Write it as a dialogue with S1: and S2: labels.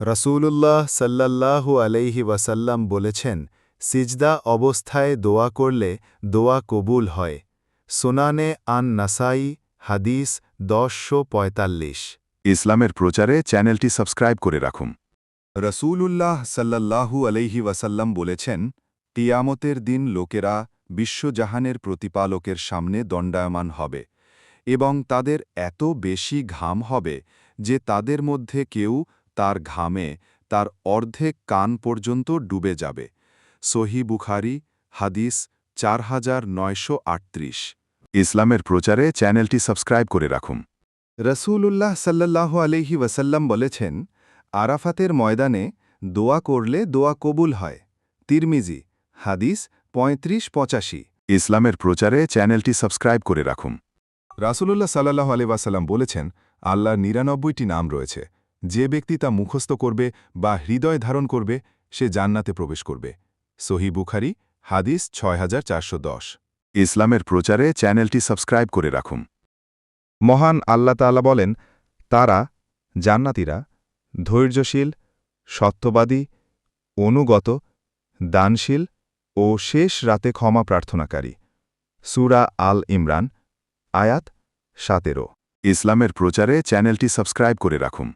S1: রসূলুল্লাহ সাল্লাল্লাহু আলাইহি ওয়াসাল্লাম বলেছেন সিজদা অবস্থায় দোয়া করলে দোয়া কবুল হয়। সোনানে আন নাসাই হাদিস দশশো পঁয়তাল্লিশ।
S2: ইসলামের প্রচারে চ্যানেলটি সাবস্ক্রাইব করে রাখুন।
S3: রসূলুল্লাহ সাল্লাল্লাহু আলাইহি ওয়াসাল্লাম বলেছেন তিয়ামতের দিন লোকেরা বিশ্বজাহানের প্রতিপালকের সামনে দণ্ডায়মান হবে এবং তাদের এত বেশি ঘাম হবে যে তাদের মধ্যে কেউ তার ঘামে তার অর্ধেক কান পর্যন্ত ডুবে যাবে। সহি বুখারি, হাদিস চার হাজার নয়শো আটত্রিশ।
S2: ইসলামের প্রচারে চ্যানেলটি সাবস্ক্রাইব করে রাখুন।
S3: রসূলুল্লাহ সাল্লাল্লাহু আলহি ওয়াসাল্লাম বলেছেন, আরাফাতের ময়দানে দোয়া করলে দোয়া কবুল হয়। তিরমিজি, হাদিস পঁয়ত্রিশ পঁচাশি।
S2: ইসলামের প্রচারে চ্যানেলটি সাবস্ক্রাইব করে রাখুন।
S3: রাসূলুল্লাহ সাল্লাহ আলিবাসাল্লাম বলেছেন, আল্লাহর নিরানব্বইটি নাম রয়েছে। যে ব্যক্তি তা মুখস্থ করবে বা হৃদয় ধারণ করবে, সে জান্নাতে প্রবেশ করবে। সহি বুখারি, হাদিস ছয় হাজার চারশো দশ।
S2: ইসলামের প্রচারে চ্যানেলটি সাবস্ক্রাইব করে রাখুন।
S4: মহান আল্লাহ তাআলা বলেন, তারা জান্নাতীরা, ধৈর্যশীল, সত্যবাদী, অনুগত, দানশীল ও শেষ রাতে ক্ষমা প্রার্থনাকারী। সুরা আল ইমরান, আয়াত সাতেরো।
S2: ইসলামের প্রচারে চ্যানেলটি সাবস্ক্রাইব করে রাখুন।